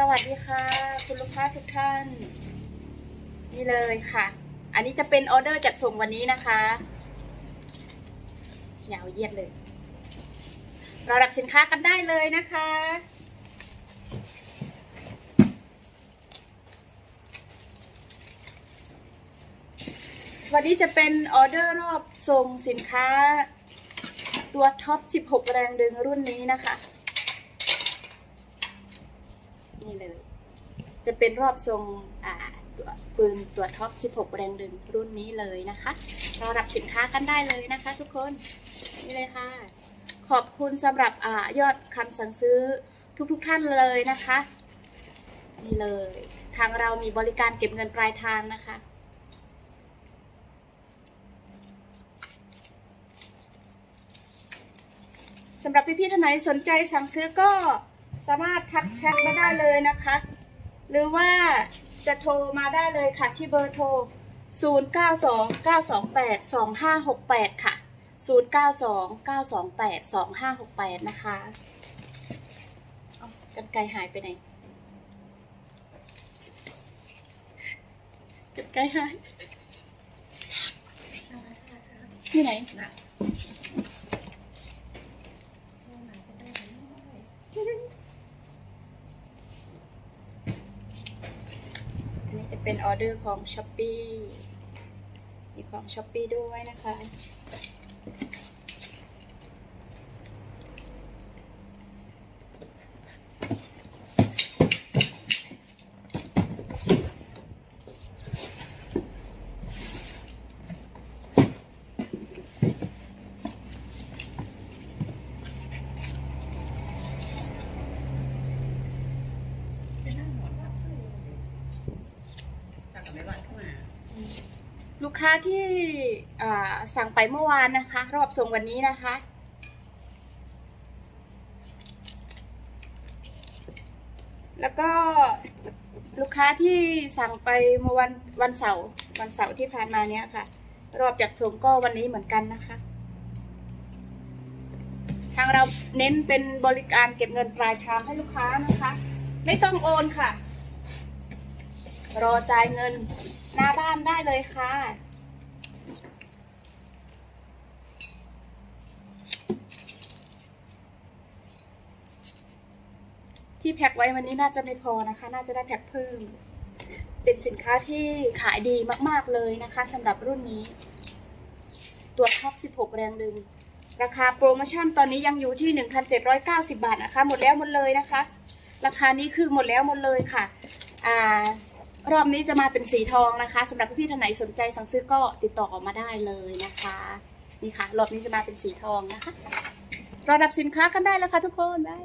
สวัสดีค่ะ คุณลูกค้าทุกท่าน นี่เลยค่ะ อันนี้จะเป็นออเดอร์จัดส่งวันนี้นะคะยาวเยียดเลยเรารับสินค้ากันได้เลยนะคะ วันนี้จะเป็นออเดอร์รอบส่งสินค้า ตัวท็อป 16 แรงดึงรุ่นนี้นะคะ นี่เลย จะเป็นรอบทรงตัวปืนตัวท็อป 16 แรงดึงรุ่นนี้เลยนะคะเรารับสินค้ากันได้เลยนะคะ ทุกคนนี่เลยค่ะ ขอบคุณสำหรับอยอดคำสั่งซื้อทุกๆทท่านเลยนะคะนี่เลย ทางเรามีบริการเก็บเงินปลายทางนะคะสำหรับพี่ๆท่านไหนสนใจสั่งซื้อก็ สามารถทักแชทมาได้เลยนะคะ หรือว่าจะโทรมาได้เลยค่ะที่เบอร์โทร 0929282568 ค่ะ 0929282568 นะคะกันไกลหายไปไหนกันไกลหายที่ไหน อันนี้ จะเป็นออเดอร์ของช h อ p e e มีของช h อ p e e ด้วยนะคะ ลูกค้าที่สั่งไปเมื่อวานนะคะ รอบส่งวันนี้นะคะ แล้วก็ลูกค้าที่สั่งไปเมื่อวันวันเสาร์วันเสาร์ที่ผ่านมาเนี้ยค่ะ รอบจัดส่งก็วันนี้เหมือนกันนะคะ ทางเราเน้นเป็นบริการเก็บเงินปลายทางให้ลูกค้านะคะ ไม่ต้องโอนค่ะ รอจ่ายเงิน หน้าบ้านได้เลยค่ะที่แพ็คไว้วันนี้น่าจะไม่พอนะคะ น่าจะได้แพ็คเพิ่ม เป็นสินค้าที่ขายดีมาก ๆ เลยนะคะสำหรับรุ่นนี้ ตัวท็อป 16 แรงดึง ราคาโปรโมชั่นตอนนี้ยังอยู่ที่ 1,790 บาทนะคะ หมดแล้วหมดเลยนะคะ ราคานี้คือหมดแล้วหมดเลยค่ะ อ่า รอบนี้จะมาเป็นสีทองนะคะสำหรับพี่ๆท่านไหนสนใจสั่งซื้อก็ติดต่อออกมาได้เลยนะคะนี่ค่ะรอบนี้จะมาเป็นสีทองนะคะรอรับสินค้ากันได้แล้วค่ะทุกคนบาย